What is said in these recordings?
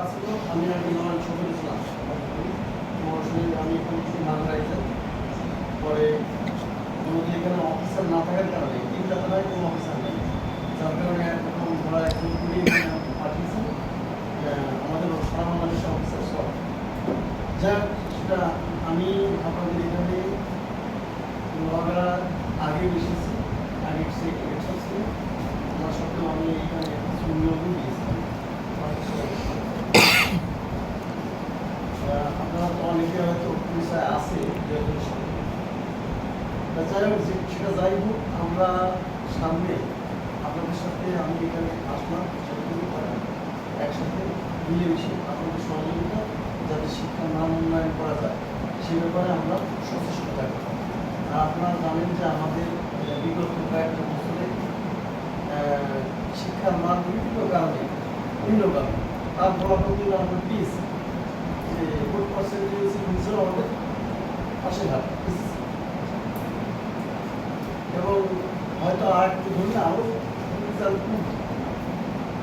আমি আর নয় ছবি ছিলাম পড়াশোনায় আমি রাখতাম পরে আমাদের এখানে অফিসার না থাকার কারণে তিনটা তলায় কোনো অফিসার নেই। যার কারণে এখন ওরা একজন করে পাঠিয়েছেন আমাদের সারা বাংলাদেশে অফিসার সব। যাক, সেটা আমি আপনাদের এখানে নোয়াগাড়া আগে এসেছি আগে সে ইলেকশন ছিল আমার সত্ত্বেও আমি এখানে কিছু নিয়োগও দিয়েছিলাম আহ, আপনারা তো অনেকে হয়তো পরিচয় আছে সেটা যাই হোক, আমরা সামনে আপনাদের সাথে আমি এখানে আসলাম একসাথে মিলেমিশে আপনাদের সহযোগিতা যাতে শিক্ষার মান উন্নয়ন করা যায়, সে ব্যাপারে আমরা সচেষ্ট থাকব আর আপনারা জানেন যে আমাদের বিগত কয়েকটা বছরে শিক্ষার মান বিভিন্ন কারণে বিভিন্ন কারণে। তার ফলাফল আমরা পেয়েছি আমাদের পাশে এবং হয়তো আর একটু ধরলে আরও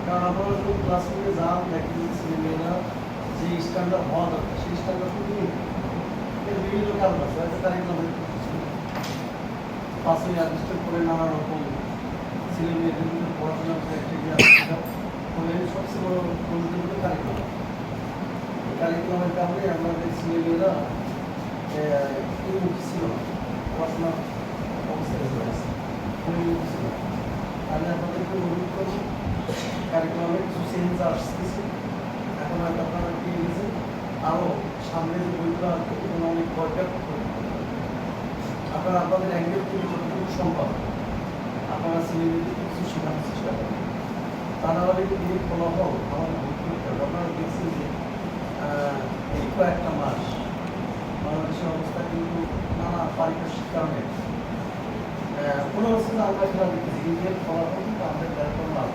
কারণ আপনারা যখন ক্লাসরুমে যান দেখেন ছেলেমেয়েরা যে স্ট্যান্ডার্ড হওয়া দরকার, সেই স্ট্যান্ডার্ড নেই। এর বিভিন্ন কারণ আছে, হয়তো কারিকুলামের পাঁচই আগস্টের পরে নানা রকম ছেলেমেয়েদের বিভিন্ন পড়াশোনার ফলে সবচেয়ে বড় কারিকুলামের কারণে আমাদের ছেলেমেয়েরা উন্মুখী ছিল না পড়াশোনার অবস্থায় না। আমি আপনাদেরকে অনুরোধ করব কারিকুলামে কিছু চেঞ্জ আসতেছে এখন হয়তো আপনারা পেয়ে আরও সামনে যে বইগুলো আসবে এগুলো অনেক দরকার আপনারা আপনাদের সম্ভব আপনারা ছেলেমেয়েদেরকে কিছু শেখানোর চেষ্টা করবেন তা না হলে কিন্তু এর ফলাফল আমাদের দেখছেন যে কয়েকটা মাস বাংলাদেশের অবস্থা কিন্তু নানা পারিপার্শ্বিক কারণে কোনো অবস্থা আমরা খেলা এর ফলাফল কিন্তু আমাদের দেখার করলাম।